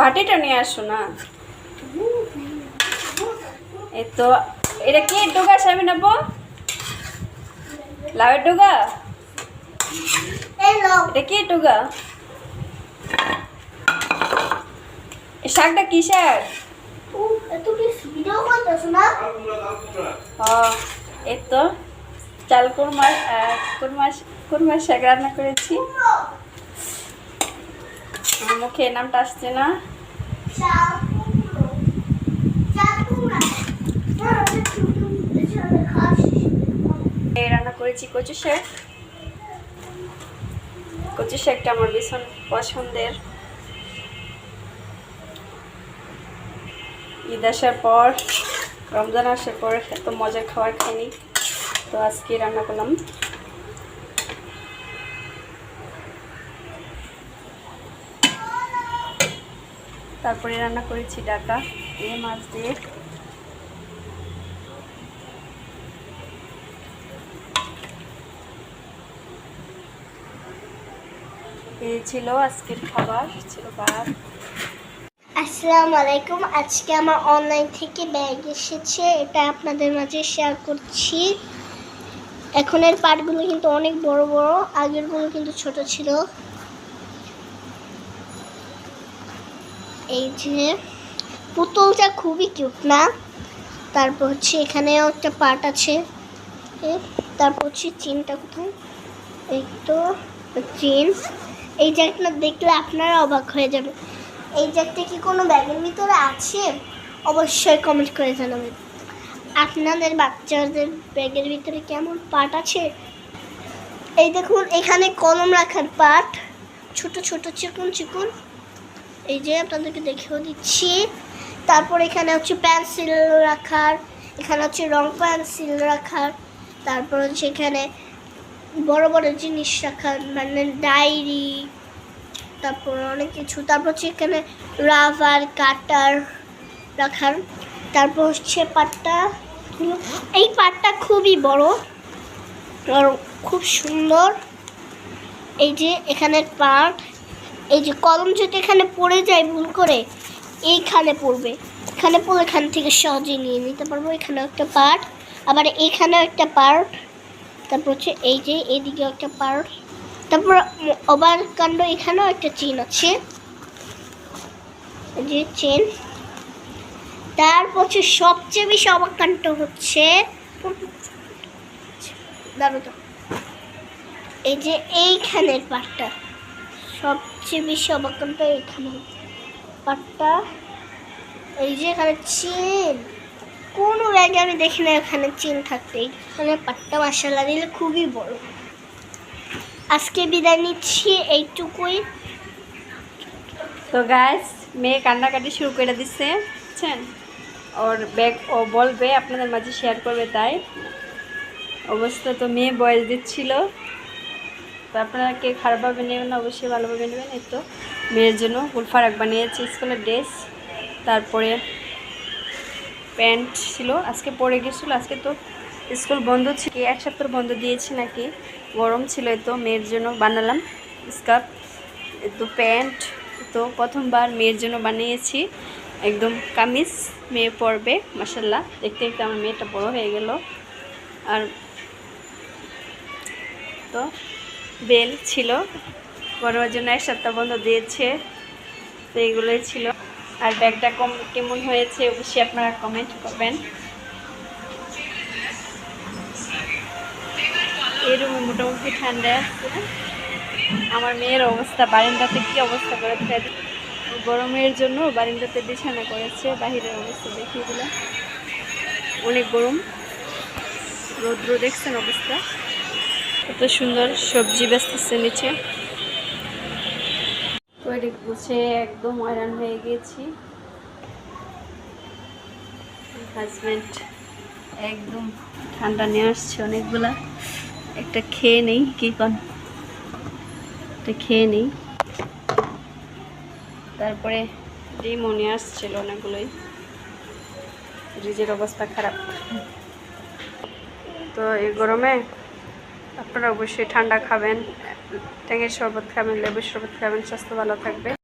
বাটিটা নিয়ে আসো না। এই তো এটা কি ডুগা সামি নেব? লাউয়ের ডুগা? এটা কি ডুগা? শাকটা কি শাক এই তো চাল কুরমা কুরমা কুরমা শাক রান্না করেছি। আমার মুখে নামটা আসছে না। রান্না করেছি কচু শাক। কচু শাকটা আমার ভীষণ পছন্দের। ঈদ আসার পর, রমজান আসার পর এত মজার খাবার খাইনি। তো আজকে রান্না করলাম তারপরে রান্না করেছি ডাকা, এ মাছ দিয়ে। ছিল আজকের খাবার, ছিল ভাত। আসসালামু আলাইকুম। আজকে আমার অনলাইন থেকে ব্যাগ এসেছে, এটা আপনাদের মাঝে শেয়ার করছি। এখনের পার্টগুলো কিন্তু অনেক বড় বড়, আগেরগুলো কিন্তু ছোট ছিল। এই যে পুতুলটা খুবই কিউট না? তারপর হচ্ছে এখানেও একটা পার্ট আছে। তারপর হচ্ছে চিনটা কোথায়? এই তো চিন এই জ্যাকটা দেখলে আপনারা অবাক হয়ে যাবে এই জ্যাকটা কি কোনো ব্যাগের ভিতরে আছে? অবশ্যই কমেন্ট করে জানাবেন। আপনাদের বাচ্চাদের ব্যাগের ভিতরে কেমন পার্ট আছে? এই দেখুন, এখানে কলম রাখার পার্ট ছোট ছোট চিকুন, চিকন। এই যে আপনাদেরকে দেখেও দিচ্ছি। তারপর এখানে হচ্ছে পেন্সিল রাখার, এখানে হচ্ছে রং পেন্সিল রাখার, তারপর হচ্ছে এখানে বড় বড় জিনিস রাখার মানে ডায়েরি তারপর অনেক কিছু। তারপর হচ্ছে এখানে রাবার কাটার রাখার, তারপর হচ্ছে পাটটা এই পাটটা খুবই বড় আর খুব সুন্দর। এই যে এখানে পার্ট এই যে কলম যদি এখানে পড়ে যায় ভুল করে, এইখানে পড়বে। এখানে পড়ে এখান থেকে সহজে নিয়ে নিতে পারব। এখানেও একটা পার্ট আবার এখানেও একটা পার্ট তারপর হচ্ছে এই যে এইদিকেও একটা পার্ট তারপর অবার কাণ্ড এখানেও একটা চেন আছে। যে চেন তারপর হচ্ছে সবচেয়ে বেশি অবাক কাণ্ড হচ্ছে এই যে এইখানের পাটটা সবচেয়ে বেশি অবাক এইখানে পাটটা, এই যে এখানে চেন। কোনো ব্যাগে আমি দেখি না এখানে চেন থাকতে। এখানে পাটটা মাসাল্লা দিলে খুবই বড়। আজকে বিদায় নিচ্ছি এইটুকুই। তো গাইস মেয়ে কান্নাকাটি শুরু করে দিচ্ছে বুঝছেন? ওর ব্যাগ ও বলবে, আপনাদের মাঝে শেয়ার করবে তাই। অবস্থা তো মেয়ে বয়স দিচ্ছিল। তো আপনারা কে খারাপভাবে নেবেন না, অবশ্যই ভালোভাবে নেবেন। এই তো, মেয়ের জন্য ফুলফারাক বানিয়েছি স্কুলের ড্রেস, তারপরে প্যান্ট ছিল, আজকে পরে গেছিল, আজকে তো স্কুল বন্ধ ছিল। এক সপ্তাহ বন্ধ দিয়েছি নাকি? গরম ছিল তো মেয়ের জন্য বানালাম স্কার্ফ তো প্যান্ট তো প্রথমবার মেয়ের জন্য বানিয়েছি। একদম কামিজ, মেয়ে পরবে মাসাল্লাহ দেখতে দেখতে আমার মেয়েটা বড় হয়ে গেল। আর তো বেল ছিল। গরমের জন্য এক সপ্তাহ বন্ধ দিয়েছে। তো এগুলোই ছিল। আর ব্যাগটা কম কেমন হয়েছে অবশ্যই আপনারা কমেন্ট করবেন। এই রুমে মোটামুটি ঠান্ডা আছে। আমার মেয়ের অবস্থা, বারিন্দাতে কি অবস্থা করে ফেলে গরমের জন্য বারিন্দাতে বিছানা করেছে, বাহিরের অবস্থা দেখিয়ে দিলাম। অনেক গরম। রৌদ্র দেখছেন অবস্থা। কত সুন্দর সবজি বেচতেছে নিচে। বসে একদম হয়রান হয়ে গেছি। হাজব্যান্ড একদম ঠান্ডা নিয়ে আসছে অনেকগুলা। একটা খেয়ে নেই, কি কন? একটা খেয়ে নেই। তারপরে ডিমও নিয়ে আসছিল অনেকগুলোই। ফ্রিজের অবস্থা খারাপ। তো এই গরমে আপনারা অবশ্যই ঠান্ডা খাবেন ট্যাঙের শরবত খাবেন লেবুর শরবত খাবেন স্বাস্থ্য ভালো থাকবে।